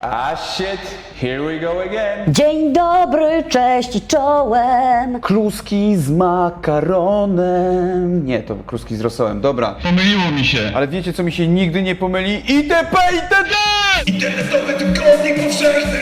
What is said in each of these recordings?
Ah shit, here we go again. Dzień dobry, cześć i czołem. Kluski z makaronem. Nie, to kluski z rosołem, dobra. Pomyliło mi się. Ale wiecie co mi się nigdy nie pomyli? ITP, ITD! Internetowy tygodnik powszechny.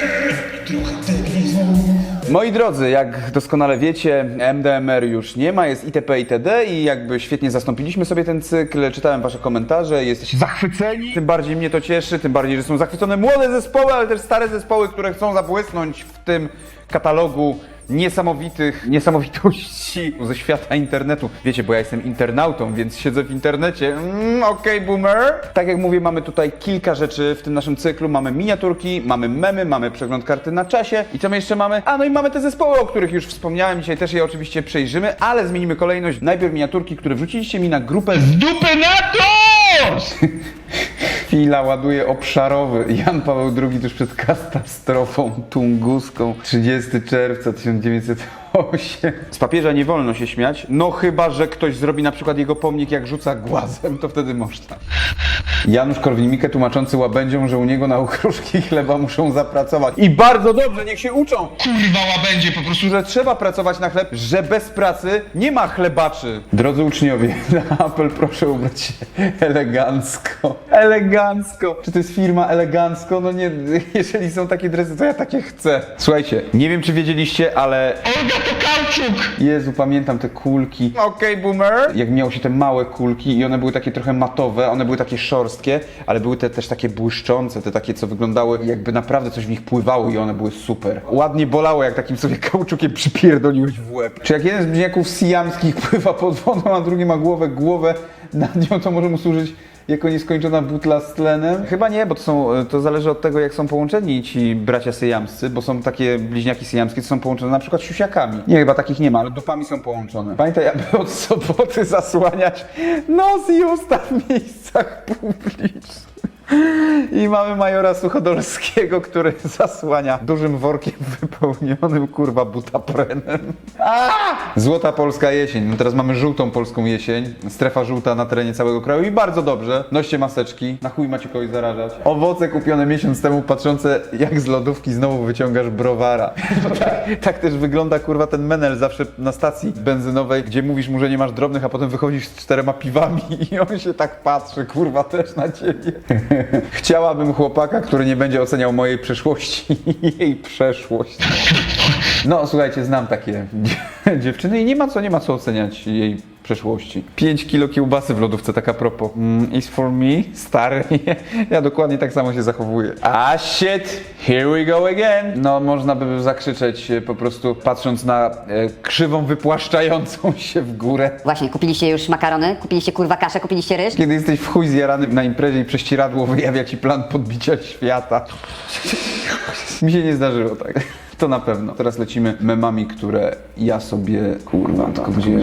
Moi drodzy, jak doskonale wiecie, MDMR już nie ma, jest ITP, ITD i jakby świetnie zastąpiliśmy sobie ten cykl. Czytałem wasze komentarze, jesteście zachwyceni. Tym bardziej mnie to cieszy, tym bardziej, że są zachwycone młode zespoły, ale też stare zespoły, które chcą zabłysnąć w tym katalogu niesamowitych, niesamowitości ze świata internetu. Wiecie, bo ja jestem internautą, więc siedzę w internecie. Mm, Okej, boomer. Tak jak mówię, mamy tutaj kilka rzeczy w tym naszym cyklu. Mamy miniaturki, mamy memy, mamy przegląd karty na czasie. I co my jeszcze mamy? A, no i mamy te zespoły, o których już wspomniałem. Dzisiaj też je oczywiście przejrzymy, ale zmienimy kolejność. Najpierw miniaturki, które wrzuciliście mi na grupę z Dupy na to! Chwila ładuje obszarowy. Jan Paweł II tuż przed katastrofą tunguską. 30 czerwca 1908. Z papieża nie wolno się śmiać, no chyba, że ktoś zrobi na przykład jego pomnik jak rzuca głazem, to wtedy można. Janusz Korwin-Mikke tłumaczący łabędziom, że u niego na okruszki chleba muszą zapracować. I bardzo dobrze, niech się uczą! Kurwa łabędzie po prostu. że trzeba pracować na chleb, że bez pracy nie ma chlebaczy. Drodzy uczniowie, na apel proszę ubrać się elegancko. Elegancko. Czy to jest firma elegancko? No nie, jeżeli są takie dresy, to ja takie chcę. Słuchajcie, nie wiem czy wiedzieliście, ale Olga to kauczuk! Jezu, pamiętam te kulki. Okej, boomer. Jak miało się te małe kulki i one były takie trochę matowe, one były takie szorstkie, ale były te też takie błyszczące, te takie, co wyglądały jakby naprawdę coś w nich pływało i one były super. Ładnie bolało, jak takim sobie kauczukiem przypierdoliłeś w łeb. Czy jak jeden z bliźniaków siamskich pływa pod wodą, a drugi ma głowę, głowę nad nią, to może mu służyć jako nieskończona butla z tlenem? Chyba nie, bo to, są, to zależy od tego, jak są połączeni ci bracia syjamscy, bo są takie bliźniaki syjamskie, co są połączone na przykład siusiakami. Nie, chyba takich nie ma, ale dupami są połączone. Pamiętaj, aby od soboty zasłaniać nos i usta w miejscach publicznych. I mamy majora Suchodolskiego, który zasłania dużym workiem wypełnionym kurwa butaprenem. A! Złota polska jesień. No teraz mamy żółtą polską jesień. Strefa żółta na terenie całego kraju i bardzo dobrze. Noście maseczki. Na chuj macie kogoś zarażać. Owoce kupione miesiąc temu patrzące jak z lodówki znowu wyciągasz browara. tak, tak też wygląda kurwa ten menel zawsze na stacji benzynowej, gdzie mówisz mu, że nie masz drobnych, a potem wychodzisz z czterema piwami i on się tak patrzy kurwa też na ciebie. Chciałabym chłopaka, który nie będzie oceniał mojej przeszłości i jej przeszłość. No, słuchajcie, znam takie dziewczyny i nie ma co, nie ma co oceniać jej przeszłości. 5 kilo kiełbasy w lodówce, taka propos. Mm, is for me? Stary. ja dokładnie tak samo się zachowuję. Ah shit, here we go again. No, można by zakrzyczeć e, po prostu patrząc na e, krzywą wypłaszczającą się w górę. Właśnie, kupiliście już makarony, kupiliście kurwa kaszę, kupiliście ryż. Kiedy jesteś w chuj zjarany na imprezie i prześcieradło wyjawia ci plan podbicia świata. Mi się nie zdarzyło tak. To na pewno. Teraz lecimy memami, które ja sobie, kurwa, tylko gdzie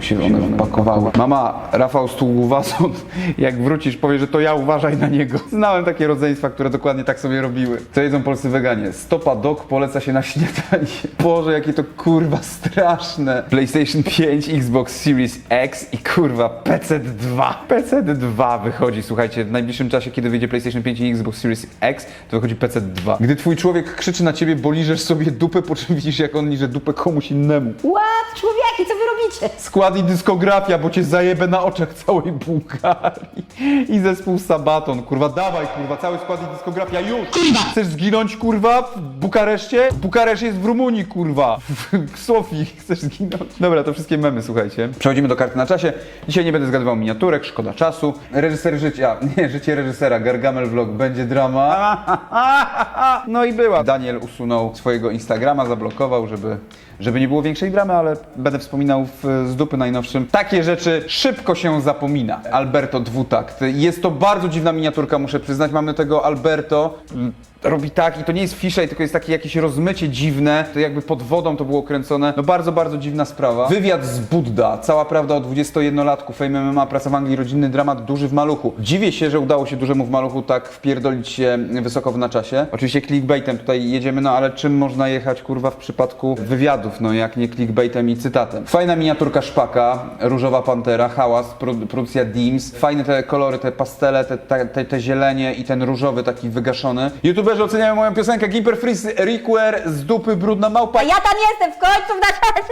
się one wpakowały. Mama, Rafał Stłuwason, jak wrócisz, powie, że to ja uważaj na niego. Znałem takie rodzeństwa, które dokładnie tak sobie robiły. Co jedzą polscy weganie? Stopa dog poleca się na śniadanie. Boże, jakie to kurwa straszne. PlayStation 5, Xbox Series X i kurwa PC 2. PC 2 wychodzi, słuchajcie, w najbliższym czasie, kiedy wyjdzie PlayStation 5 i Xbox Series X, to wychodzi PC 2. Gdy twój człowiek krzyczy na ciebie, bo liżesz sobie dupę, po czym widzisz, jak on liże dupę komuś innemu. What? Człowieki, co wy robicie? Skład i dyskografia, bo cię zajebę na oczach całej Bułgarii. I zespół Sabaton, kurwa, dawaj, kurwa, cały skład i dyskografia, już! Kurwa! Chcesz zginąć, kurwa, w Bukareszcie? Bukaresz jest w Rumunii, kurwa. W Sofii chcesz zginąć. Dobra, to wszystkie memy, słuchajcie. Przechodzimy do karty na czasie. Dzisiaj nie będę zgadywał miniaturek, szkoda czasu. Reżyser życia, nie, życie reżysera, Gargamel Vlog, będzie drama. No i była. Daniel usunął swojego Instagrama, zablokował, żeby, żeby nie było większej dramy, ale będę wspominał w, z dupy najnowszym. Takie rzeczy szybko się zapomina. Alberto dwutakt. Jest to bardzo dziwna miniaturka, muszę przyznać. Mamy tego Alberto. Robi tak i to nie jest fisheye, tylko jest takie jakieś rozmycie dziwne, to jakby pod wodą to było kręcone. No bardzo, bardzo dziwna sprawa. Wywiad z Budda, cała prawda o 21-latku, Fame MMA, praca w Anglii, rodzinny dramat, duży w maluchu. Dziwię się, że udało się dużemu w maluchu tak wpierdolić się wysoko w na czasie. Oczywiście clickbaitem tutaj jedziemy, no ale czym można jechać kurwa w przypadku no jak nie clickbaitem i cytatem. Fajna miniaturka szpaka, różowa pantera, hałas, produ- produkcja Deems, fajne te kolory, te pastele, te, te, te, zielenie i ten różowy taki wygaszony. YouTube youtuberzy oceniają moją piosenkę Gimper Freeze Requer z dupy brudna małpa. A ja tam jestem w końcu w naszym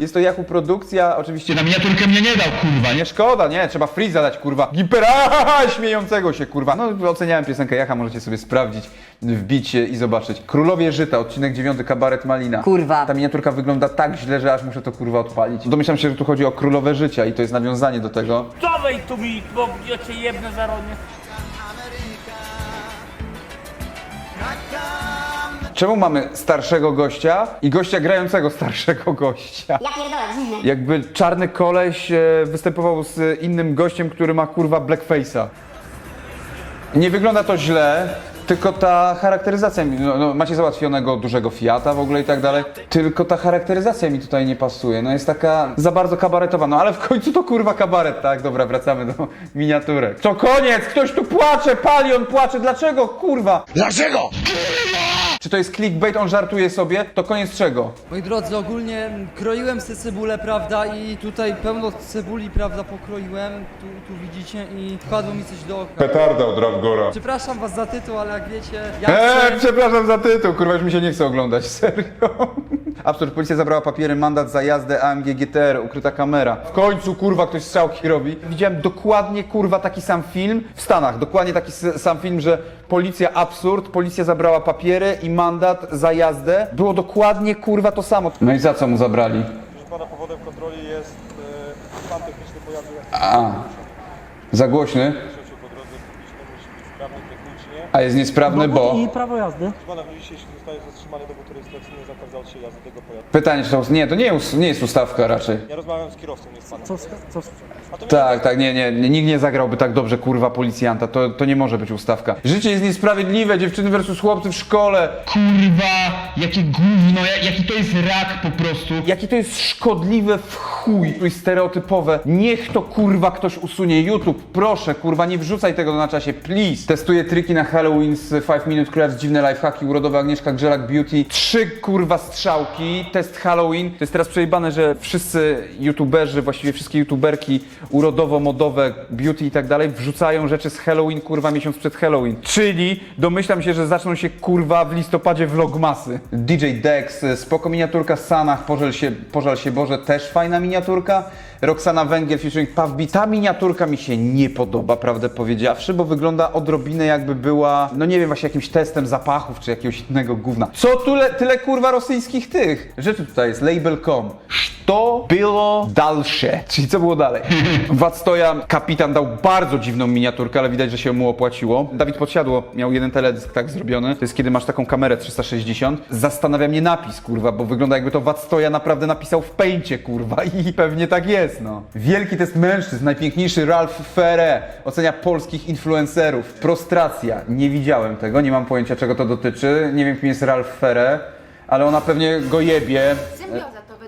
Jest to Yahoo Produkcja, oczywiście Na miniaturkę mnie nie dał, kurwa, nie? szkoda, nie, trzeba Freeza dać, kurwa. Gimpera, śmiejącego się, kurwa. No, oceniałem piosenkę Jacha, możecie sobie sprawdzić, wbić i zobaczyć. Królowie Żyta, odcinek 9, kabaret Malina. Kurwa. Ta miniaturka wygląda tak źle, że aż muszę to, kurwa, odpalić. Domyślam się, że tu chodzi o Królowe Życia i to jest nawiązanie do tego. Wej tu mi, bo ja cię jebnę za ronie. Czemu mamy starszego gościa i gościa grającego starszego gościa? Ja pierdolę. Jakby czarny koleś e, występował z innym gościem, który ma kurwa blackface'a. Nie wygląda to źle, tylko ta charakteryzacja mi, no, no, macie załatwionego dużego Fiata w ogóle i tak dalej, tylko ta charakteryzacja mi tutaj nie pasuje, no jest taka za bardzo kabaretowa, no ale w końcu to kurwa kabaret, tak? Dobra, wracamy do miniaturek. To koniec, ktoś tu płacze, Palion płacze, dlaczego kurwa? Dlaczego? Czy to jest clickbait, on żartuje sobie? To koniec czego? Moi drodzy, ogólnie kroiłem sobie cebulę, prawda, i tutaj pełno cebuli, prawda, pokroiłem, tu, tu widzicie, i wpadło mi coś do oka. Petarda od Ravgora. Przepraszam was za tytuł, ale jak wiecie, ja Eee, przepraszam za tytuł, kurwa, już mi się nie chce oglądać, serio. Absurd, policja zabrała papiery, mandat za jazdę AMG GTR, ukryta kamera. W końcu, kurwa, ktoś strzałki robi. Widziałem dokładnie, kurwa, taki sam film w Stanach, dokładnie taki sam film, że policja, absurd, policja zabrała papiery i mandat za jazdę. Było dokładnie, kurwa, to samo. No i za co mu zabrali? Proszę pana, powodem kontroli jest e, stan techniczny pojazdu. A, za głośny, a jest niesprawny, bo... I prawo jazdy. Proszę pana, w dniu dzisiejszym zostaje zatrzymany dowód rejestracyjny dalszej jazdy tego pojazdu. Pytanie, czy to... Nie, to nie jest, nie jest ustawka raczej. Ja rozmawiam z kierowcą, nie z panem. Co, co, A to Tak, tak, nie, nie, nie, nikt nie zagrałby tak dobrze, kurwa, policjanta, to, to nie może być ustawka. Życie jest niesprawiedliwe, dziewczyny versus chłopcy w szkole. Kurwa, jakie gówno, ja- jaki to jest rak po prostu. Jakie to jest szkodliwe w chuj i stereotypowe. Niech to, kurwa, ktoś usunie. YouTube, proszę, kurwa, nie wrzucaj tego na czasie, please. Testuję triki na Halloween z 5 Minute Crafts, dziwne lifehacki, urodowa Agnieszka Grzelak Beauty. Trzy, kurwa, strzałki, test Halloween. To jest teraz przejebane, że wszyscy youtuberzy, właściwie wszystkie youtuberki urodowo-modowe, beauty i tak dalej, wrzucają rzeczy z Halloween, kurwa, miesiąc przed Halloween. Czyli domyślam się, że zaczną się, kurwa, w listopadzie vlogmasy. DJ Dex, spoko miniaturka, Sanach, pożal się, pożal się Boże, też fajna miniaturka. Roxana Węgiel featuring Beat. Ta miniaturka mi się nie podoba, prawdę powiedziawszy, bo wygląda odrobinę jakby była, no nie wiem, właśnie jakimś testem zapachów czy jakiegoś innego gówna. Co tyle, tyle kurwa rosyjskich tych rzeczy tutaj jest, label.com. To było dalsze. Czyli co było dalej? Wactoja kapitan dał bardzo dziwną miniaturkę, ale widać, że się mu opłaciło. Dawid Podsiadło miał jeden teledysk tak zrobiony. To jest kiedy masz taką kamerę 360. Zastanawia mnie napis, kurwa, bo wygląda jakby to Wactoja naprawdę napisał w pejncie, kurwa. I pewnie tak jest, no. Wielki test mężczyzn, najpiękniejszy Ralph Ferre. Ocenia polskich influencerów. Prostracja. Nie widziałem tego, nie mam pojęcia czego to dotyczy. Nie wiem kim jest Ralph Ferre. Ale ona pewnie go jebie.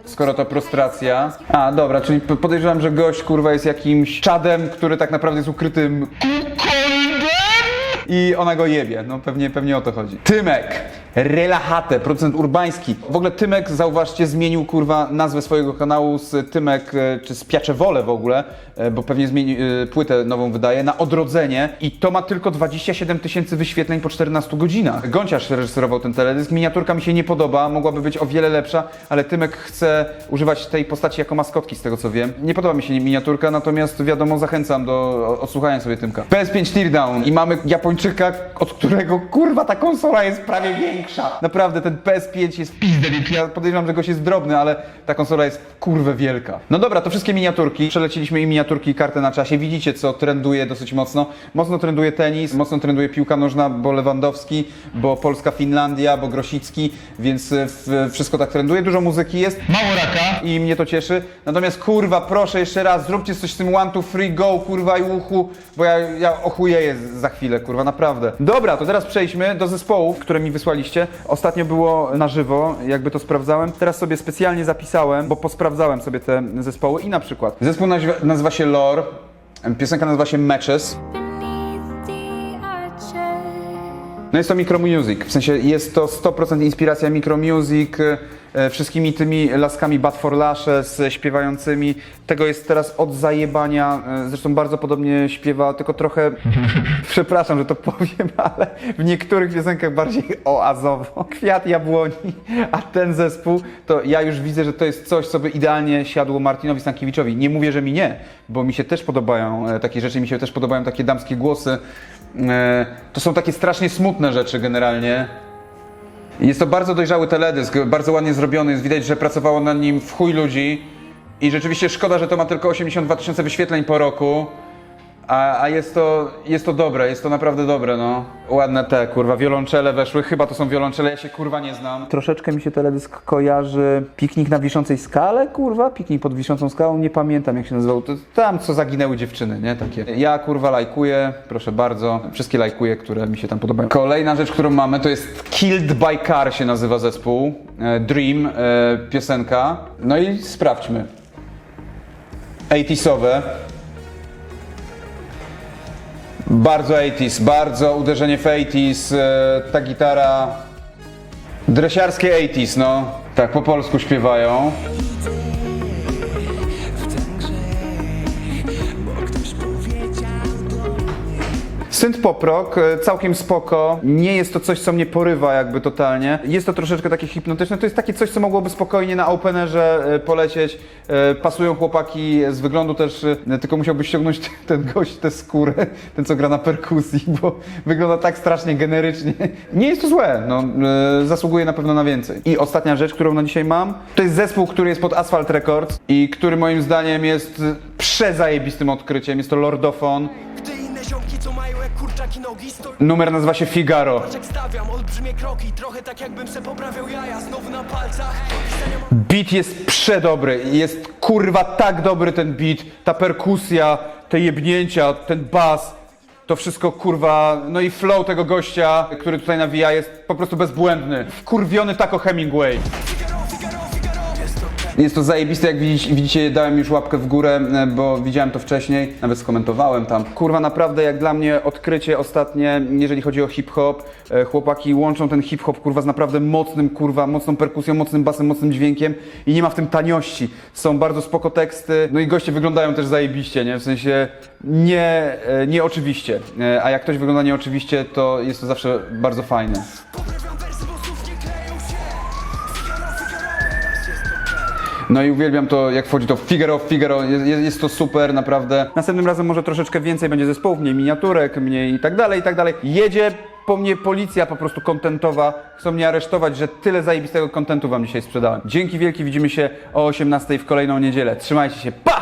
Skoro to prostracja. A, dobra, czyli p- podejrzewam, że gość kurwa jest jakimś czadem, który tak naprawdę jest ukrytym i ona go jebie. No pewnie, pewnie o to chodzi. Tymek. Relachate, producent urbański. W ogóle Tymek, zauważcie, zmienił kurwa nazwę swojego kanału z Tymek, e, czy z Piaczewole w ogóle, e, bo pewnie zmieni, e, płytę nową wydaje, na Odrodzenie i to ma tylko 27 tysięcy wyświetleń po 14 godzinach. Gąciarz reżyserował ten teledysk, miniaturka mi się nie podoba, mogłaby być o wiele lepsza, ale Tymek chce używać tej postaci jako maskotki, z tego co wiem. Nie podoba mi się miniaturka, natomiast wiadomo, zachęcam do odsłuchania sobie Tymka. PS5 Teardown i mamy Japończyka, od którego kurwa ta konsola jest prawie większa. Naprawdę, ten PS5 jest pizdę wielki. Ja podejrzewam, że gość jest drobny, ale ta konsola jest kurwę wielka. No dobra, to wszystkie miniaturki. Przeleciliśmy i miniaturki i kartę na czasie. Widzicie, co trenduje dosyć mocno. Mocno trenduje tenis, mocno trenduje piłka nożna, bo Lewandowski, bo Polska-Finlandia, bo Grosicki, więc e, w, wszystko tak trenduje. Dużo muzyki jest Mało raka. i mnie to cieszy. Natomiast kurwa, proszę jeszcze raz, zróbcie coś z tym one, two, free, go, kurwa i uchu, bo ja, ja ochujeję za chwilę, kurwa, naprawdę. Dobra, to teraz przejdźmy do zespołów, które mi wysłaliście. Ostatnio było na żywo, jakby to sprawdzałem. Teraz sobie specjalnie zapisałem, bo posprawdzałem sobie te zespoły i na przykład zespół nazywa, nazywa się Lore, piosenka nazywa się Matches. No jest to Micro Music, w sensie jest to 100% inspiracja Micro Music, e, wszystkimi tymi laskami Bad for Lashes e, śpiewającymi. Tego jest teraz od zajebania, e, zresztą bardzo podobnie śpiewa, tylko trochę, przepraszam, że to powiem, ale w niektórych piosenkach bardziej oazowo. Kwiat jabłoni, a ten zespół, to ja już widzę, że to jest coś, co by idealnie siadło Martinowi Stankiewiczowi. Nie mówię, że mi nie, bo mi się też podobają takie rzeczy, mi się też podobają takie damskie głosy. E, To są takie strasznie smutne rzeczy generalnie. Jest to bardzo dojrzały teledysk, bardzo ładnie zrobiony, jest widać, że pracowało nad nim w chuj ludzi i rzeczywiście szkoda, że to ma tylko 82 tysiące wyświetleń po roku, a, a jest, to, jest to dobre, jest to naprawdę dobre, no. Ładne te, kurwa, wiolonczele weszły, chyba to są wiolonczele, ja się kurwa nie znam. Troszeczkę mi się teledysk kojarzy Piknik na wiszącej skale, kurwa, Piknik pod wiszącą skałą, nie pamiętam jak się nazywał, to tam co zaginęły dziewczyny, nie, takie. Ja kurwa lajkuję, proszę bardzo, wszystkie lajkuję, które mi się tam podobają. Kolejna rzecz, którą mamy, to jest Killed by Car się nazywa zespół, e, Dream, e, piosenka, no i sprawdźmy. 80sowe. Bardzo 80s, bardzo uderzenie w 80s, e, ta gitara. Dresiarskie 80s, no. Tak, po polsku śpiewają. Synth pop rock, e, całkiem spoko. Nie jest to coś, co mnie porywa jakby totalnie. Jest to troszeczkę takie hipnotyczne. To jest takie coś, co mogłoby spokojnie na openerze e, polecieć. E, Pasują chłopaki z wyglądu też, tylko musiałbyś ściągnąć ten gość tę skórę, ten co gra na perkusji, bo wygląda tak strasznie generycznie. Nie jest to złe, no, zasługuje na pewno na więcej. I ostatnia rzecz, którą na dzisiaj mam, to jest zespół, który jest pod Asphalt Records i który moim zdaniem jest przezajebistym odkryciem. Jest to Lordofon. Gdy inne ziomki, co mają Numer nazywa się Figaro. tak Beat jest przedobry, jest kurwa tak dobry ten beat, ta perkusja, te jebnięcia, ten bas, to wszystko kurwa, no i flow tego gościa, który tutaj nawija jest po prostu bezbłędny. Wkurwiony tako Hemingway. Jest to zajebiste, jak widzicie, dałem już łapkę w górę, e, bo widziałem to wcześniej, nawet skomentowałem tam. Kurwa, naprawdę jak dla mnie odkrycie ostatnie, jeżeli chodzi o hip-hop, e, chłopaki łączą ten hip-hop kurwa z naprawdę mocnym, kurwa, mocną perkusją, mocnym basem, mocnym dźwiękiem i nie ma w tym taniości. Są bardzo spoko teksty, no i goście wyglądają też zajebiście, nie? W sensie nie, e, nie oczywiście, a jak ktoś wygląda nieoczywiście, to jest to zawsze bardzo fajne. No i uwielbiam to, jak wchodzi to Figaro, Figaro, jest, jest- to super, naprawdę. Następnym razem może troszeczkę więcej będzie zespołów, mniej miniaturek, mniej i tak dalej, i tak dalej. Jedzie po mnie policja po prostu kontentowa, chcą mnie aresztować, że tyle zajebistego kontentu wam dzisiaj sprzedałem. Dzięki wielkie, widzimy się o 18 w kolejną niedzielę. Trzymajcie się, pa!